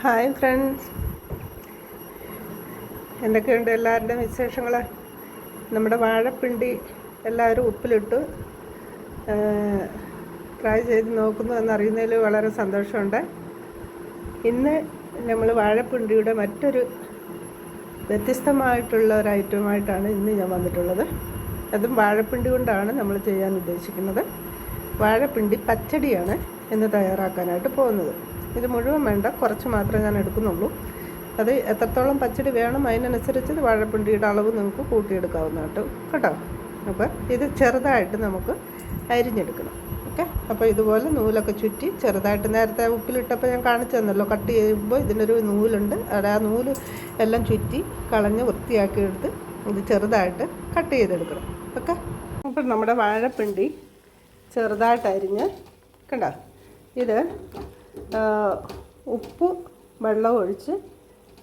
Hi friends. എന്തൊക്കെയുണ്ട് എല്ലാവരുടെയും വിശേഷങ്ങൾ? നമ്മുടെ വാഴപ്പിണ്ടി എല്ലാവരും ഉപ്പിലിട്ട്. ട്രൈ ചെയ്ത് നോക്കുന്നു എന്നറിയുന്നതിൽ വളരെ സന്തോഷമുണ്ട്. ഇന്ന് നമ്മൾ വാഴപ്പിണ്ടിയുടെ മറ്റൊരു വ്യത്യസ്തമായിട്ടുള്ള ഒരു ഐറ്റമായിട്ടാണ് ഇന്ന് ഞാൻ വന്നിട്ടുള്ളത്. അതും വാഴപ്പിണ്ടി കൊണ്ടാണ് നമ്മൾ ചെയ്യാൻ ഉദ്ദേശിക്കുന്നത്. വാഴപ്പിണ്ടി പച്ചടിയാണ് ഇന്ന് തയ്യാറാക്കാനായിട്ട് പോകുന്നത്. ഇത് മുഴുവൻ വേണ്ട. കുറച്ച് മാത്രമേ ഞാൻ എടുക്കുന്നുള്ളൂ. അത് എത്രത്തോളം പച്ചടി വേണം അതിനനുസരിച്ച് വാഴപ്പിണ്ടിയുടെ അളവ് നിങ്ങൾക്ക് കൂട്ടിയെടുക്കാവുന്നതായിട്ട് കേട്ടോ. അപ്പോൾ ഇത് ചെറുതായിട്ട് നമുക്ക് അരിഞ്ഞെടുക്കണം. ഓക്കെ? അപ്പോൾ ഇതുപോലെ നൂലൊക്കെ ചുറ്റി ചെറുതായിട്ട് നേരത്തെ ഉപ്പിലിട്ടപ്പോൾ ഞാൻ കാണിച്ചു തന്നല്ലോ. കട്ട് ചെയ്യുമ്പോൾ ഇതിനൊരു നൂലുണ്ട്. അവിടെ ആ നൂൽ എല്ലാം ചുറ്റി കളഞ്ഞ് വൃത്തിയാക്കി എടുത്ത് ഇത് ചെറുതായിട്ട് കട്ട് ചെയ്തെടുക്കണം. ഓക്കെ? അപ്പോൾ നമ്മുടെ വാഴപ്പിണ്ടി ചെറുതായിട്ട് അരിഞ്ഞ് കണ്ടോ? ഇത് ഉപ്പ് വെള്ളം ഒഴിച്ച്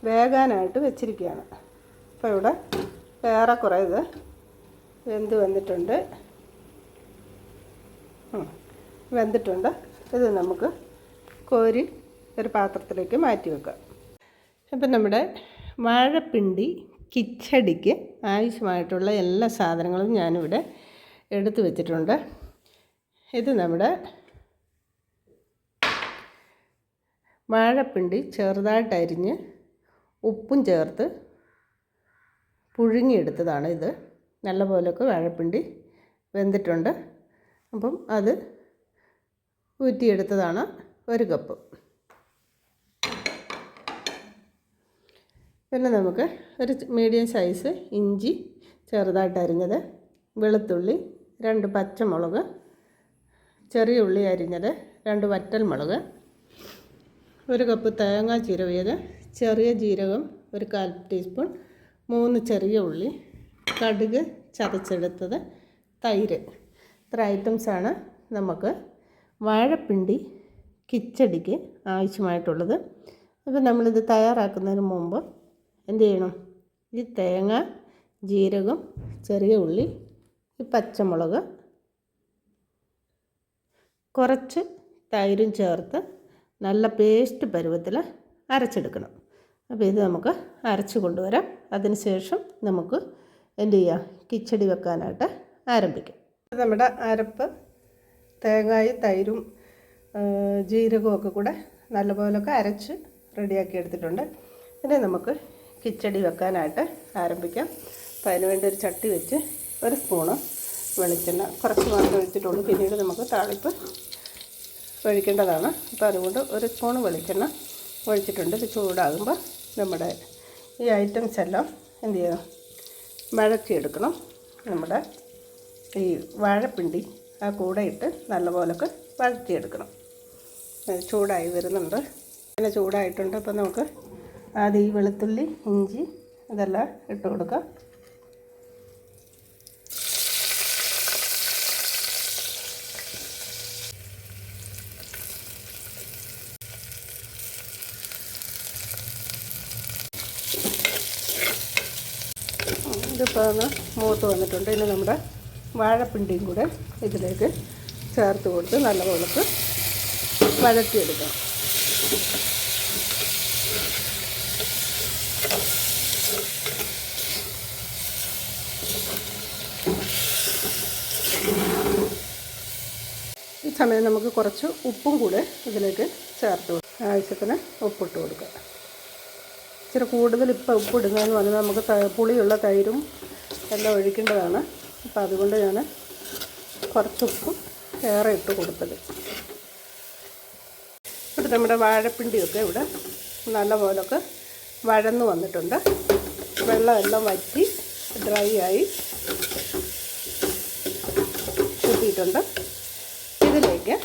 വേകാനായിട്ട് വെച്ചിരിക്കുകയാണ്. അപ്പോൾ ഇവിടെ വേറെ കുറേ ഇത് വെന്ത് വന്നിട്ടുണ്ട്. വെന്തിട്ടുണ്ട്. ഇത് നമുക്ക് കോരി ഒരു പാത്രത്തിലേക്ക് മാറ്റി വെക്കാം. അപ്പം നമ്മുടെ വാഴപ്പിണ്ടി കിച്ചടിക്ക് ആവശ്യമായിട്ടുള്ള എല്ലാ സാധനങ്ങളും ഞാനിവിടെ എടുത്തു വെച്ചിട്ടുണ്ട്. ഇത് നമ്മുടെ വാഴപ്പിണ്ടി ചെറുതായിട്ട് അരിഞ്ഞ് ഉപ്പും ചേർത്ത് പുഴുങ്ങിയെടുത്തതാണ് ഇത്. നല്ല പോലെയൊക്കെ വാഴപ്പിണ്ടി വെന്തിട്ടുണ്ട്. അപ്പം അത് ഊറ്റിയെടുത്തതാണ് ഒരു കപ്പ്. പിന്നെ നമുക്ക് ഒരു മീഡിയം സൈസ് ഇഞ്ചി ചെറുതായിട്ട് അരിഞ്ഞത് വെളുത്തുള്ളി രണ്ട് പച്ചമുളക് ചെറിയ ഉള്ളി അരിഞ്ഞത് രണ്ട് വറ്റൽ മുളക് ഒരു കപ്പ് തേങ്ങ ചിരവിയത് ചെറിയ ജീരകം ഒരു കാൽ ടീസ്പൂൺ മൂന്ന് ചെറിയ ഉള്ളി കടുക് ചതച്ചെടുത്തത് തൈര്. ഇത്ര ഐറ്റംസാണ് നമുക്ക് വാഴപ്പിണ്ടി കിച്ചടിക്ക് ആവശ്യമായിട്ടുള്ളത്. അപ്പോൾ നമ്മളിത് തയ്യാറാക്കുന്നതിന് മുമ്പ് എന്ത് ചെയ്യണം? ഈ തേങ്ങ ജീരകം ചെറിയ ഉള്ളി ഈ പച്ചമുളക് കുറച്ച് തൈരും ചേർത്ത് നല്ല പേസ്റ്റ് പരുവത്തിൽ അരച്ചെടുക്കണം. അപ്പോൾ ഇത് നമുക്ക് അരച്ച് കൊണ്ടുവരാം. അതിനുശേഷം നമുക്ക് എന്ത് ചെയ്യാം? കിച്ചടി വെക്കാനായിട്ട് ആരംഭിക്കാം. നമ്മുടെ അരപ്പ് തേങ്ങായും തൈരും ജീരകവും ഒക്കെ കൂടെ നല്ലപോലൊക്കെ അരച്ച് റെഡിയാക്കി എടുത്തിട്ടുണ്ട്. ഇനി നമുക്ക് കിച്ചടി വെക്കാനായിട്ട് ആരംഭിക്കാം. അപ്പോൾ അതിന് വേണ്ടി ഒരു ചട്ടി വെച്ച് ഒരു സ്പൂണ് വെളിച്ചെണ്ണ കുറച്ച് മാത്രം ഒഴിച്ചിട്ടുള്ളൂ. പിന്നീട് നമുക്ക് താളിപ്പ് ഒഴിക്കേണ്ടതാണ്. അപ്പോൾ അതുകൊണ്ട് ഒരു സ്പൂൺ വെളിച്ചെണ്ണ ഒഴിച്ചിട്ടുണ്ട്. ഇത് ചൂടാകുമ്പോൾ നമ്മുടെ ഈ ഐറ്റംസ് എല്ലാം എന്ത് ചെയ്യണം? വഴറ്റിയെടുക്കണം നമ്മുടെ ഈ വാഴപ്പിണ്ടി ആ കൂടെ ഇട്ട് നല്ലപോലൊക്കെ വഴറ്റിയെടുക്കണം ചൂടായി വരുന്നുണ്ട്. അങ്ങനെ ചൂടായിട്ടുണ്ട്. അപ്പോൾ നമുക്ക് ആദ്യം ഈ വെളുത്തുള്ളി ഇഞ്ചി ഇതെല്ലാം ഇട്ട് കൊടുക്കാം. ഇതിപ്പോൾ ഒന്ന് മൂത്ത് വന്നിട്ടുണ്ട്. ഇനി നമ്മുടെ വാഴപ്പിണ്ടിയും കൂടെ ഇതിലേക്ക് ചേർത്ത് കൊടുത്ത് നല്ലപോലെ വഴറ്റിയെടുക്കണം ഈ സമയം നമുക്ക് കുറച്ച് ഉപ്പും കൂടെ ഇതിലേക്ക് ചേർത്ത് കൊടുക്കാം. ആവശ്യത്തിന് ഉപ്പിട്ട് കൊടുക്കുക ഇച്ചിരി കൂടുതൽ ഇപ്പം ഇടുന്നതെന്ന് പറഞ്ഞാൽ നമുക്ക് പുളിയുള്ള തൈരും എല്ലാം ഒഴിക്കേണ്ടതാണ്. അപ്പം അതുകൊണ്ട് ഞാൻ കുറച്ച് ഉപ്പ് ഏറെ ഇട്ട് കൊടുത്തത്. ഇവിടെ നമ്മുടെ വാഴപ്പിണ്ടിയൊക്കെ ഇവിടെ നല്ല പോലൊക്കെ വഴന്ന് വന്നിട്ടുണ്ട്. വെള്ളമെല്ലാം വറ്റി ഡ്രൈ ആയി കിട്ടിയിട്ടുണ്ട്. ഇതിലേക്ക്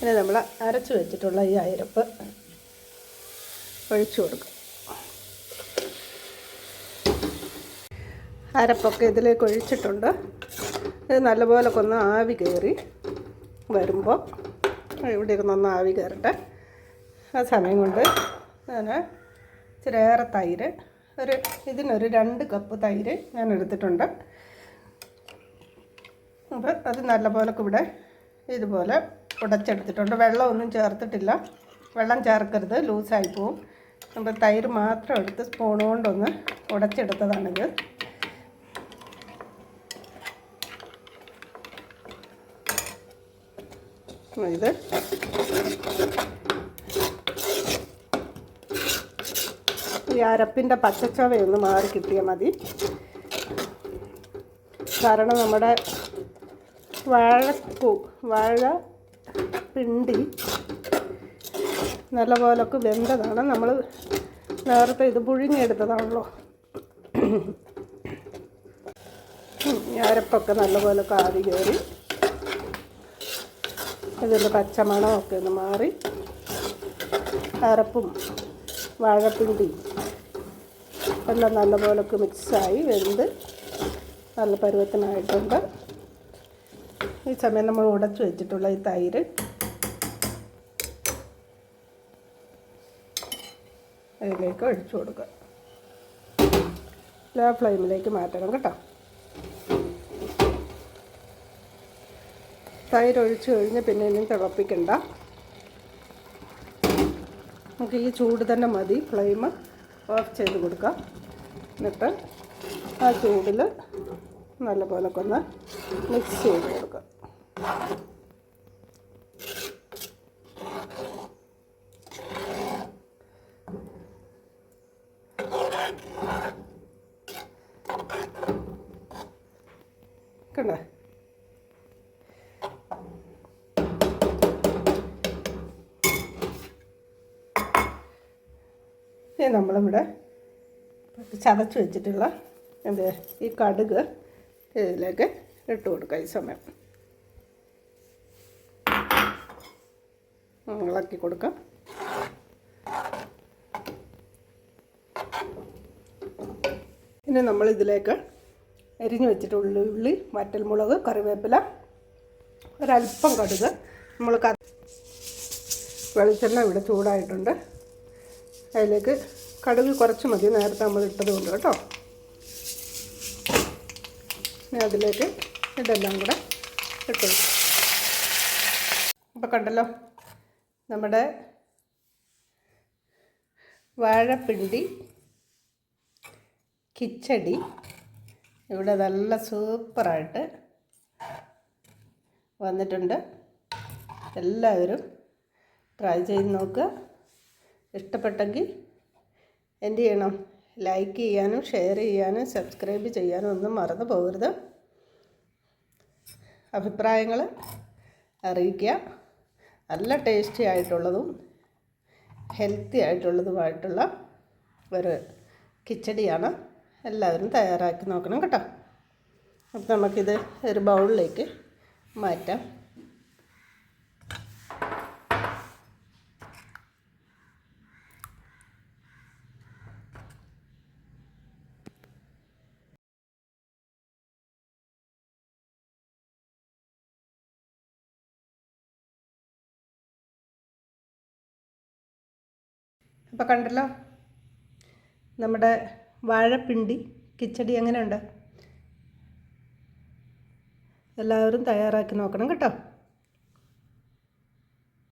ഇനി നമ്മൾ അരച്ച് വെച്ചിട്ടുള്ള ഈ അയരപ്പ് ഒഴിച്ചു കൊടുക്കും. അരപ്പൊക്കെ ഇതിലേക്ക് ഒഴിച്ചിട്ടുണ്ട്. ഇത് നല്ലപോലെ ഒന്ന് ആവി കയറി വരുമ്പോൾ ഇവിടെ ഇരുന്നൊന്ന് ആവി കയറട്ടെ. ആ സമയം കൊണ്ട് ഞാൻ ഇച്ചിരിയേറെ തൈര് ഒരു ഇതിനൊരു രണ്ട് കപ്പ് തൈര് ഞാൻ എടുത്തിട്ടുണ്ട്. അപ്പോൾ അത് നല്ലപോലെ ഇവിടെ ഇതുപോലെ ഉടച്ചെടുത്തിട്ടുണ്ട്. വെള്ളമൊന്നും ചേർത്തിട്ടില്ല. വെള്ളം ചേർക്കരുത് ലൂസായി പോവും. അപ്പോൾ തൈര് മാത്രം എടുത്ത് സ്പൂൺ കൊണ്ടൊന്ന് ഉടച്ചെടുത്തതാണിത്. ഇത്. ഈ അരപ്പിന്റെ പച്ചച്ചവയൊന്ന് മാറി കിട്ടിയാൽ മതി. കാരണം നമ്മുടെ വാഴക്കൂ വാഴ പിണ്ടി നല്ലപോലൊക്കെ വെന്തതാണ്. നമ്മൾ നേരത്തെ ഇത് പുഴുങ്ങിയെടുത്തതാണല്ലോ. അരപ്പൊക്കെ നല്ലപോലെ കാതി കയറി. ഇതിന്റെ പച്ചമണമൊക്കെ ഒന്ന് മാറി. അരപ്പും വാഴപ്പിണ്ടി എല്ലാം നല്ലപോലൊക്കെ മിക്സായി വെന്ത് നല്ല പരുവത്തിനായിട്ടുണ്ട്. ഈ സമയം നമ്മൾ ഉടച്ചു വെച്ചിട്ടുള്ള ഈ തൈര്. അതിലേക്ക് ഒഴിച്ചു കൊടുക്കുക. ലോ ഫ്ലെയിമിലേക്ക് മാറ്റണം കേട്ടോ. തൈര് ഒഴിച്ച് കഴിഞ്ഞ് പിന്നെ ഇനി തിളപ്പിക്കണ്ട. നമുക്ക് ഈ ചൂട് തന്നെ മതി. ഫ്ലെയിം ഓഫ് ചെയ്ത് കൊടുക്കാം. എന്നിട്ട് ആ ചൂടിൽ നല്ലപോലെ ഒന്ന് മിക്സ് ചെയ്ത് കൊടുക്കാം. കണ്ടേ ഇനി നമ്മളിവിടെ ചതച്ച് വെച്ചിട്ടുള്ള എന്ത് ഈ കടുക് ഇതിലേക്ക് ഇട്ട് കൊടുക്കുക ഈ സമയം. ഇളക്കി കൊടുക്കാം. ഇനി നമ്മൾ ഇതിലേക്ക് എരിഞ്ഞു വെച്ചിട്ടുള്ള ഉള്ളി വറ്റൽമുളക് കറിവേപ്പില ഒരല്പം കടുക്. നമ്മൾ വെളിച്ചെണ്ണ ഇവിടെ ചൂടായിട്ടുണ്ട്. അതിലേക്ക് കടുക് കുറച്ച് മതി. നേരത്തെ നമ്മൾ ഇട്ടത് കൊണ്ട് കേട്ടോ. ഇനി അതിലേക്ക് ഇതെല്ലാം കൂടെ ഇട്ടു അപ്പോൾ കണ്ടല്ലോ നമ്മുടെ വാഴപ്പിണ്ടി കിച്ചടി ഇവിടെ നല്ല സൂപ്പറായിട്ട് വന്നിട്ടുണ്ട്. എല്ലാവരും ട്രൈ ചെയ്ത് നോക്കുക. ഇഷ്ടപ്പെട്ടെങ്കിൽ എന്ത് ചെയ്യണം? ലൈക്ക് ചെയ്യാനും ഷെയർ ചെയ്യാനും സബ്സ്ക്രൈബ് ചെയ്യാനും ഒന്നും മറന്നു പോകരുത്. അഭിപ്രായങ്ങൾ അറിയിക്കുക. നല്ല ടേസ്റ്റി ആയിട്ടുള്ളതും ഹെൽത്തി ആയിട്ടുള്ളതുമായിട്ടുള്ള ഒരു കിച്ചടിയാണ്. എല്ലാവരും തയ്യാറാക്കി നോക്കണം കേട്ടോ. അപ്പോൾ നമുക്കിത് ഒരു ബൗളിലേക്ക് മാറ്റാം. അപ്പോൾ കണ്ടല്ലോ? നമ്മുടെ വാഴപ്പിണ്ടി കിച്ചടി എങ്ങനെയുണ്ട്? എല്ലാവരും തയ്യാറാക്കി നോക്കണം കേട്ടോ.